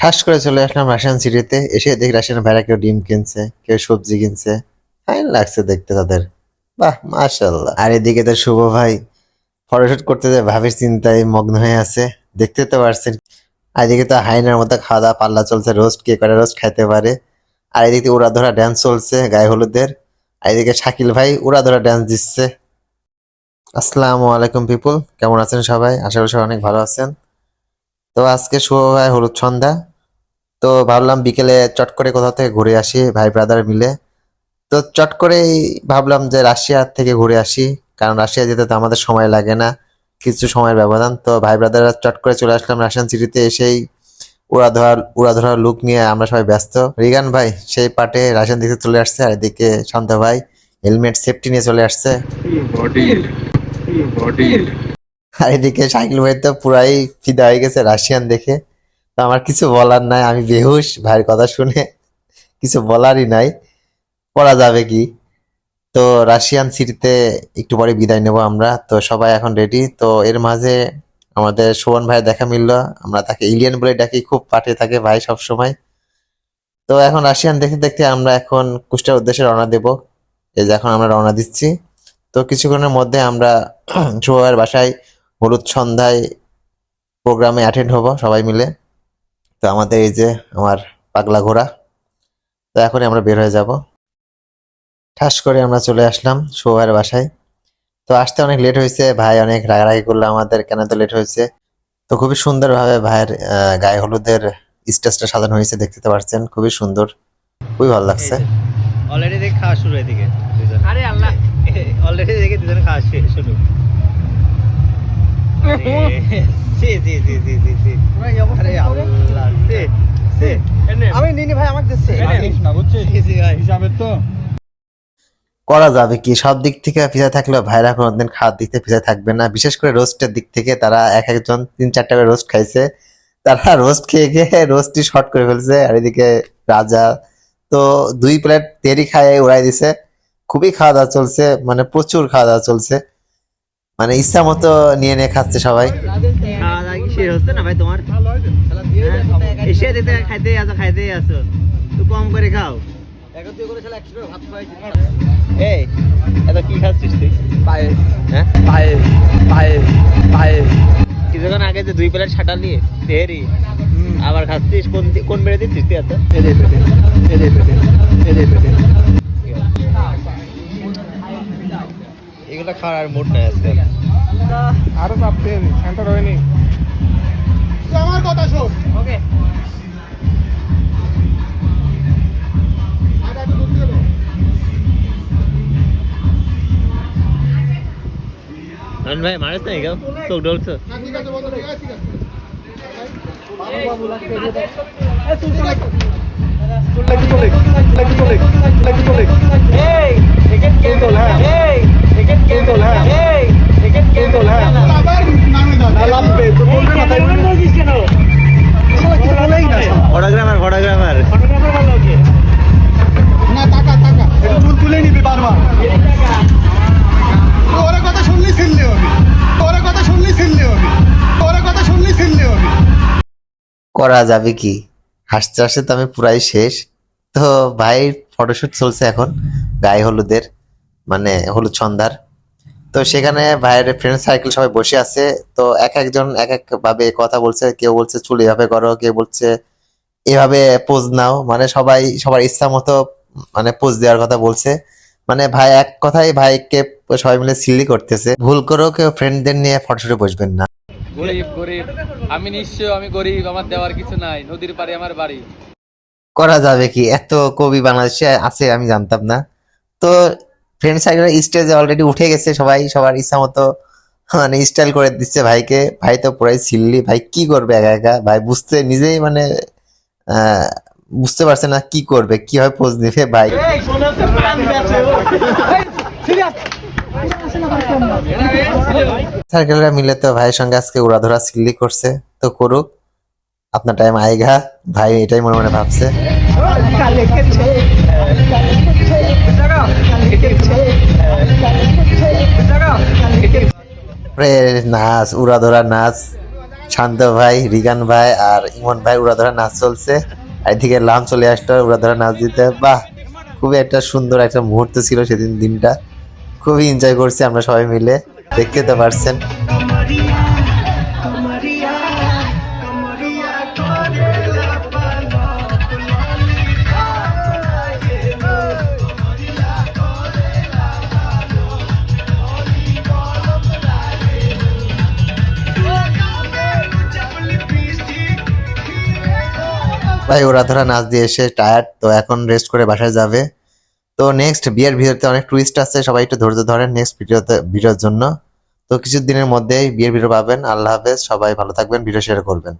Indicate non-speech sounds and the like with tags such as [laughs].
ঠাস করে চলে আসলাম রাশিয়ান সিটিতে। এসে দেখি রাশিয়ান ভাইরা কেউ ডিম কিনছে, কেউ সবজি কিনছে। ফাইন লাগছে দেখতে তাদের। বাহ মাশাল্লাহ আর এদিকে তো শুভ ভাই, ফটোশুট করতে যে ভাবির চিন্তায় মগ্ন হয়ে আছে। দেখতে তো পারছেন। আর এদিকে তো হাইনার মতো খাওয়া দাওয়া পাল্লা চলছে, রোস্ট কে করে রোস্ট খাইতে পারে। আর এদিকে উড়া ধরা ড্যান্স চলছে, গায়ে হলুদের। আর এদিকে শাকিল ভাই উড়া ধরা ড্যান্স দিচ্ছে। আসসালামু আলাইকুম পিপুল কেমন আছেন সবাই? আশা করি সবাই অনেক ভালো আছেন। তো আজকে শুভ ভাই হলুদ সন্ধ্যা তো ভাবলাম বিকেলে চট করে কোথাও থেকে ঘুরে আসি, ভাই ব্রাদার মিলে। তো চট করেই ভাবলাম যে রাশিয়া থেকে ঘুরে আসি, কারণ রাশিয়া যেতে তো আমাদের সময় লাগে না, কিছু সময়ের ব্যবধান। তো ভাই ব্রাদাররা চট করে চলে আসলাম রাশিয়ান সিটিতে এসেই উড়াধরা উড়াধরা লুক নিয়ে আমরা সবাই ব্যস্ত। রিগান ভাই, সেই পাটে রাশিয়ান দিকে চলে আসছে, আর এদিকে শান্ত ভাই হেলমেট সেফটি নিয়ে চলে আসছে। আর এদিকে সাইকেল ভাই তো পুরাই ফিদা হয়ে গেছে রাশিয়ান দেখে। আমার কিছু বলার নাই, আমি বেহুশ, ভাইয়ের কথা শুনে কিছু বলারই নাই। করা যাবে কি? তো রাশিয়ান সিটিতে একটু পরে বিদায় নেব আমরা। তো সবাই এখন রেডি তো এর মাঝে আমাদের শোভন ভাই দেখা মিললো। আমরা তাকে ইলিয়ান বলে ডাকি, খুব পাঠিয়ে থাকে ভাই সব সময় তো এখন রাশিয়ান দেখতে দেখতে আমরা এখন কুষ্টার উদ্দেশ্যে রওনা দেব। এই যে এখন আমরা রওনা দিচ্ছি। তো কিছুক্ষণের মধ্যে আমরা [clears throat] শুভ বাসায় হলুদ সন্ধ্যায় প্রোগ্রামে অ্যাটেন্ড হব সবাই মিলে। তো আমাদের এই যে আমার পাগলা ঘোড়া তো এখনই আমরা বের হয়ে যাব। ঠাস করে আমরা চলে আসলাম শুভ ভাইয়ের বাসায়। তো আসতে অনেক লেট হয়েছে ভাই অনেক রাগারাগি করল আমাদের কেন তো লেট হয়েছে? তো খুবই সুন্দরভাবে ভাইয়ের আহ, গায়ে হলুদের স্টেজটা সাজানো হয়েছে দেখতে তো পারছেন খুবই সুন্দর খুবই ভালো লাগছে। অলরেডি দেখে খাওয়া শুরু এদিকে আরে আল্লাহ। [laughs] অলরেডি দেখে দুজনে খাওয়া শুরু। [laughs] সে সে সে সে সে সে। আরে আল্লাহ সে সে। আমি নিনি ভাই আমাকে দিচ্ছে। না বুঝছিস সে ভাই। হিসাবের তো। করা যাবে কি? সব দিক থেকে পিছিয়ে থাকলেও ভাইরা কোনোদিন খাওয়ার দিক থেকে পিছিয়ে থাকবে না। বিশেষ করে রোস্টের দিক থেকে তারা এক একজন তিন চারটা করে রোস্ট খাইছে। তারা রোস্ট খেয়ে খেয়ে রোস্টই শর্ট করে ফেলছে। আর এদিকে রাজা তো দুই প্লেট তেরি খায় উড়াই দিছে। খুবই খাওয়া দাওয়া চলছে। মানে প্রচুর খাওয়া দাওয়া চলছে। মানে ইচ্ছা মতো নিয়ে নিয়ে খাচ্ছে সবাই খাওয়া দাওয়া কি শেষ হচ্ছে না ভাই তোমার? এসে দিতে খাইতে আসো খাইতে আসো। তো কম করে খাও। এই এত কি খাচ্ছিস তুই? পায়ে হ্যাঁ? পায়ে পায়ে পায়ে কিছুক্ষণ আগে যে দুই প্লেট ছাটালি তেরি আবার খাচ্ছিস? কোন কোন বেড়ে দিচ্ছিস তুই এত? এদে পেটে এদে পেটে এগুলো খাওয়ার আর মুড নাই আজকে আরও চাপতে সেন্টার হয়নি আমার কথা শোন। ওকে। ভাই মারিস না কেউ? চোখ ডলছো ঠিক আছে বন্ধু ঠিক আছে ঠিক আছে। আবার করা যাবে কি? হাসতে হাসতে তো আমি পুরাই শেষ। তো ভাই ফটোশুট চলছে এখন, গায়ে হলুদের মানে হলুদ সন্ধ্যার তো সেখানে ভাইয়ের ফ্রেন্ড সার্কেল সবাই বসে আছে। তো এক একজন এক এক ভাবে কথা বলছে, কেউ বলছে, চুল এভাবে করো কেউ বলছে, এভাবে পোজ নাও মানে সবাই, সবার ইচ্ছা মতো মানে পোজ দেওয়ার কথা বলছে। মানে ভাই, এক কথাই ভাইকে সবাই মিলে সিলি করতেছে। ভুল করেও কেউ ফ্রেন্ডদের নিয়ে ফটোশুটে বসবেন না। গরিব গরিব। আমি নিশ্চয় আমি গরিব আমার দেওয়ার কিছু নাই। নদীর পাড়ে আমার বাড়ি। করা যাবে কি? এত কবি বাংলাদেশে আছে আমি জানতাম না। তো ফ্রেন্ড সার্কেল স্টেজে অলরেডি উঠে গেছে সবাই সবার ইচ্ছা মতো মানে স্টাইল করে দিচ্ছে ভাইকে। ভাই তো পুরাই সিল্লি ভাই কি করবে একা একা? ভাই বুঝতে নিজেই মানে আহ, বুঝতে পারছে না কি করবে কীভাবে পোজ নেবে ভাই। সার্কেলরা মিলে তো ভাইয়ের সঙ্গে আজকে উড়াধরা সিল্লি করছে। তো করুক, আপনার টাইম আইগা ভাই এটাই মনে মনে ভাবছে। নাচ, উড়াধরা নাচ। শান্ত ভাই, রিগান ভাই আর ইমন ভাই উড়াধরা নাচ চলছে। এদিকে লাম চলে আসতো উড়াধরা নাচ দিতে। বাহ, খুবই একটা সুন্দর একটা মুহূর্ত ছিল সেদিন দিনটা। খুবই এনজয় করছি আমরা সবাই মিলে। দেখতে তো পারছেন। ভাই, ওরা ধরা নাচ দিয়ে এসে টায়ার্ড তো এখন রেস্ট করে বাসায় যাবে। তো নেক্সট বিয়ের ভিডিওতে অনেক টুইস্ট আছে, সবাই একটু ধৈর্য ধরেন নেক্সট ভিডিওতে, ভিডিওর জন্য। তো কিছুদিনের মধ্যেই বিয়ের ভিডিও পাবেন, আল্লাহ হাফেজ, সবাই ভালো থাকবেন ভিডিও শেয়ার করবেন।